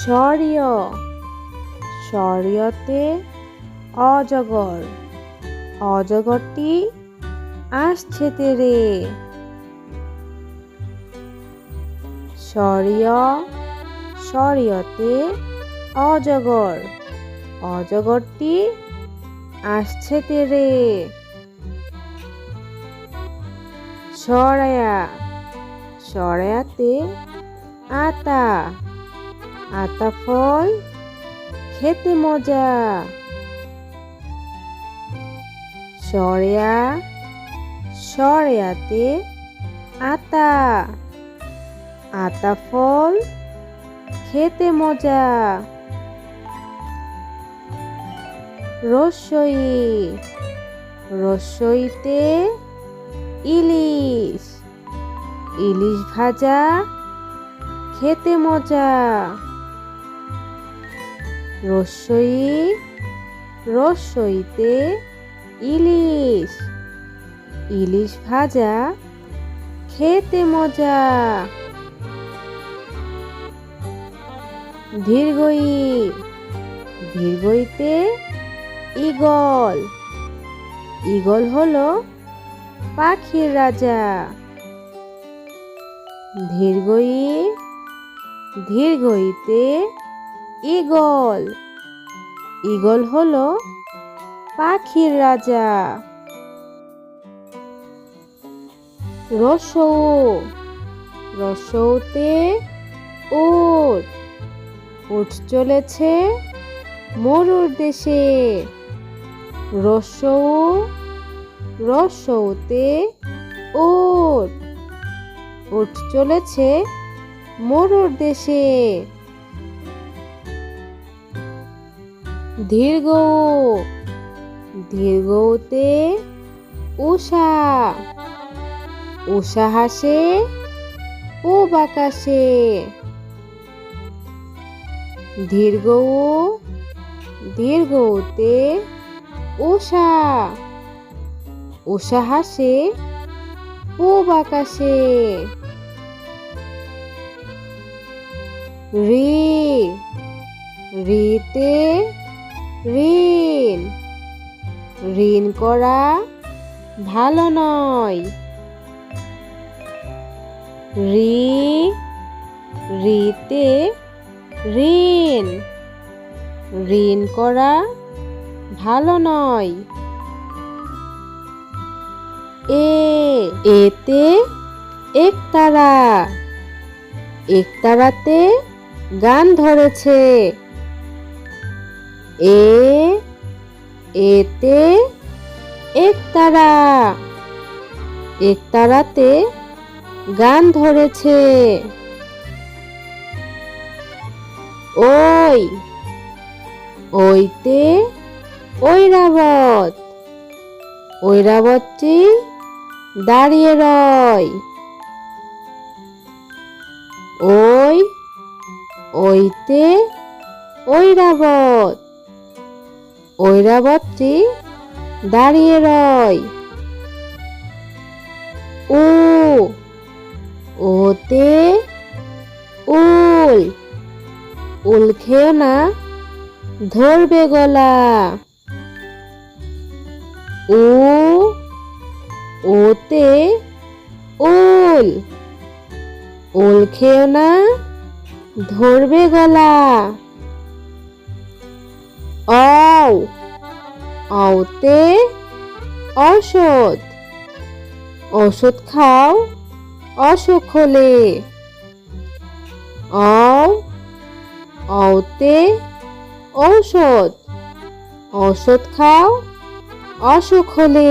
স্বরীয় স্বরীয়তে অজগর। অজগরটি আসছে তেরে। স্বরীয় স্বরীয়তে অজগর। অজগরটি আসছে তেরে। সরায়া। সরায়াতে আতা। আতা ফল খেতে মজা। সরেয়া, সরেয়াতে আতা। আতা ফল খেতে মজা। রসই, রসইতে ইলিশ। ইলিশ ভাজা খেতে মজা। রসই, রসইতে ইলিশ। ইলিশ ভাজা, খেতে মজা। ধীরগই, ধীরগইতে ঈগল। ঈগল হলো পাখির রাজা। ধীরগই, ধীরগইতে ঈগল। ঈগল হলো পাখির রাজা। রসৌ। রসৌতে উট উঠ চলেছে মরুর দেশে। রসৌ, রসৌতে ওট। উঠ চলেছে মরুর দেশে। দীর্ঘ, দীর্ঘতে উষা উষা হাসে ও বাকাশে দীর্ঘ দীর্ঘতে উষা উষা হাসে পূব আকাশে রি, রিতে ঋণ। ঋণ করা ভালো নয়। রি রিতে ঋণ। ঋণ করা ভালো নয়। এ, এতে একতারা। একতারাতে গান ধরেছে। এ, এতে, একতারা। একতারাতে গান ধরেছে। ওই, ওইতে ঐরাবত। ঐরাবতটি দাঁড়িয়ে রয়। ওই, ওইতে ঐরাবত। ঐরাবতটি দাঁড়িয়ে রয়। ও ওতে উল উল খেও না, ধরবে গলা। ও ওতে উল উল খেও না, ধরবে গলা। অও অওতে ঔষধ ওষুধ খাও অসুখ হলে অও অওতে ঔষধ ঔষধ খাও অসুখ হলে